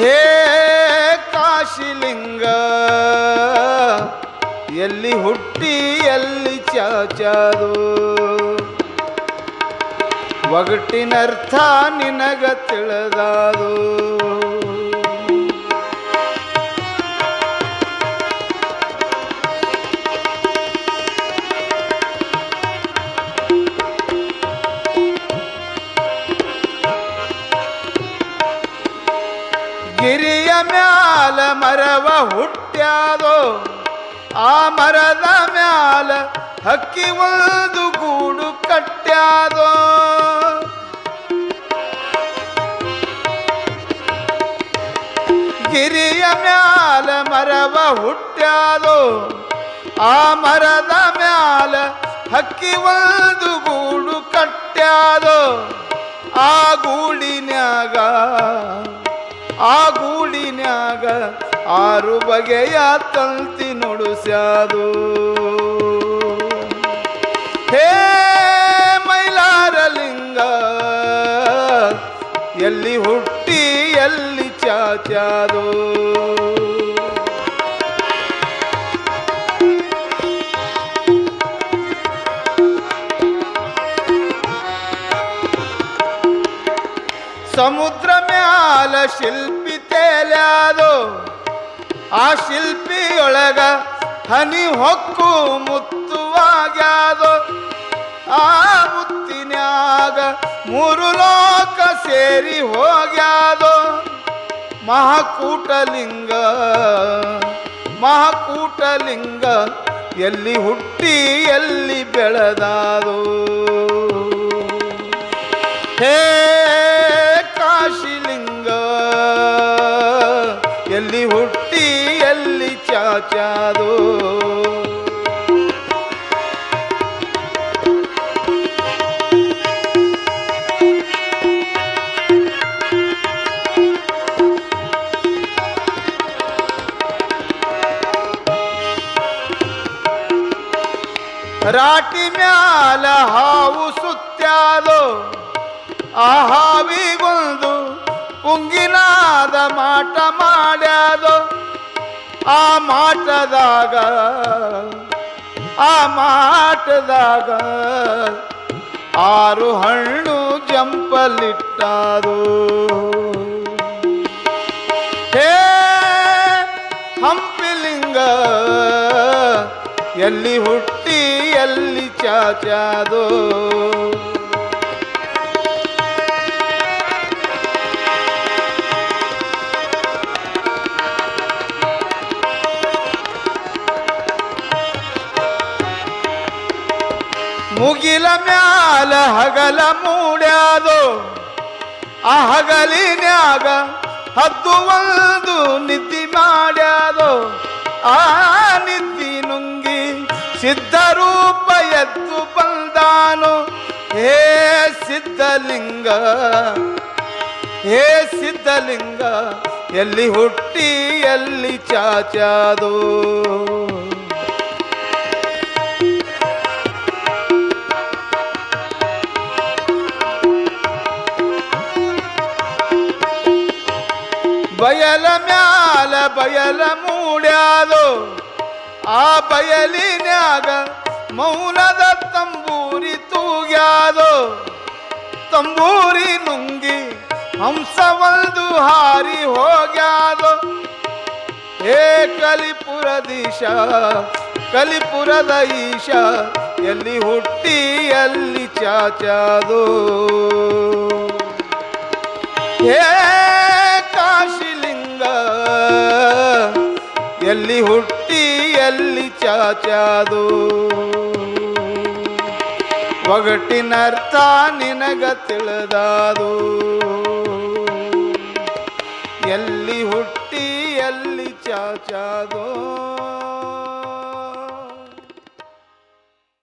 ಹೇ ಕಾಶಿಲಿಂಗ ಎಲ್ಲಿ ಹುಟ್ಟಿ ಎಲ್ಲಿ ಚಾಚಾದು? ಒಗಟಿನರ್ಥ ನಿನಗ ತಿಳಿದಾದು. ಮ್ಯಾಲ ಮರವ ಹುಟ್ಟ್ಯಾದೋ, ಆ ಮರದ ಮ್ಯಾಲ ಹಕ್ಕಿ ಒಂದು ಗೂಡು ಕಟ್ಟ್ಯಾದೋ. ಗಿರಿಯ ಮ್ಯಾಲ ಮರವ ಹುಟ್ಟ್ಯಾದೋ, ಆ ಮರದ ಮ್ಯಾಲ ಹಕ್ಕಿ ಒಂದು ಗೂಡು ಕಟ್ಟ್ಯಾದೋ. ಆ ಗೂಡಿನ್ಯಾಗ ಆ ಗೂಡಿನ್ಯಾಗ ಆರು ಬಗೆಯ ತಂತಿ ನುಡುಸ್ಯಾದು ಹೇ ಮೈಲಾರಲಿಂಗ ಎಲ್ಲಿ ಹುಟ್ಟಿ ಎಲ್ಲಿ ಚಾಚಾದು. ಸಮುದ್ರ ಮ್ಯಾಲ ಶಿಲ್ಪಿ ತೇಲ್ಯಾದು ಆ ಶಿಲ್ಪಿಯೊಳಗ ಹನಿ ಹೊಕ್ಕು ಮುತ್ತುವಾಗ್ಯಾದು, ಆ ಮುತ್ತಿನ್ಯಾಗ ಮೂರು ಲೋಕ ಸೇರಿ ಹೋಗ್ಯಾದು, ಮಹಾಕೂಟಲಿಂಗ ಮಹಾಕೂಟಲಿಂಗ ಎಲ್ಲಿ ಹುಟ್ಟಿ ಎಲ್ಲಿ ಬೆಳೆದಾದು. ಎಲ್ಲಿ ಹುಟ್ಟಿ ಎಲ್ಲಿ ಚಾಚಾದು. ರಾಟಿ ಮ್ಯಾಲ ಹಾವು ಸುತ್ತಾದು. ಆ ಹಾವಿಗೊಂದು ಪುಂಗಿನಾದ ಮಾಟ ಮಾಡ್ಯಾದು ಆ ಮಾಟದಾಗ ಆ ಮಾಟದಾಗ ಆರು ಹಣ್ಣು ಜಂಪಲಿಟ್ಟಾರು ಹೇ ಹಂಪಿಲಿಂಗ, ಎಲ್ಲಿ ಹುಟ್ಟಿ ಎಲ್ಲಿ ಚಾಚಾದು. ಮುಗಿಲ ಮ್ಯಾಲ ಹಗಲ ಮೂಡ್ಯಾದು, ಆ ಹಗಲಿನ್ಯಾಗ ಹದ್ದು ಒಂದು ನಿದ್ದಿ ಮಾಡ್ಯಾದು, ಆ ನಿದ್ದಿ ನುಂಗಿ ಸಿದ್ಧರೂಪ ಎದ್ದು ಬಂದಾನು, ಹೇ ಸಿದ್ಧಲಿಂಗ ಹೇ ಸಿದ್ಧಲಿಂಗ, ಎಲ್ಲಿ ಹುಟ್ಟಿ ಎಲ್ಲಿ ಚಾಚಾದು. ಬಯಲ ಮ್ಯಾಲ ಬಯಲ ಮೂಡ್ಯಾದು, ಆ ಬಯಲಿನಾಗ ಮೌನದ ತಂಬೂರಿ ತೂಗ್ಯಾದು, ತಂಬೂರಿ ನುಂಗಿ ಹಂಸವಲ್ದು ಹಾರಿ ಹೋಗ್ಯಾದು. ಹೇ ಕಲಿಪುರದೀಶ ಕಲಿಪುರದ ಈಶ, ಎಲ್ಲಿ ಹುಟ್ಟಿ, ಎಲ್ಲಿ ಚಾಚಾದು. ಹೇ ಹುಟ್ಟಿಯಲ್ಲಿ ಚಾಚಾದು. ಒಗಟಿನರ್ಥ ನಿನಗ ತಿಳಿದಾದು. ಎಲ್ಲಿ ಹುಟ್ಟಿ ಎಲ್ಲಿ ಚಾಚಾದೋ.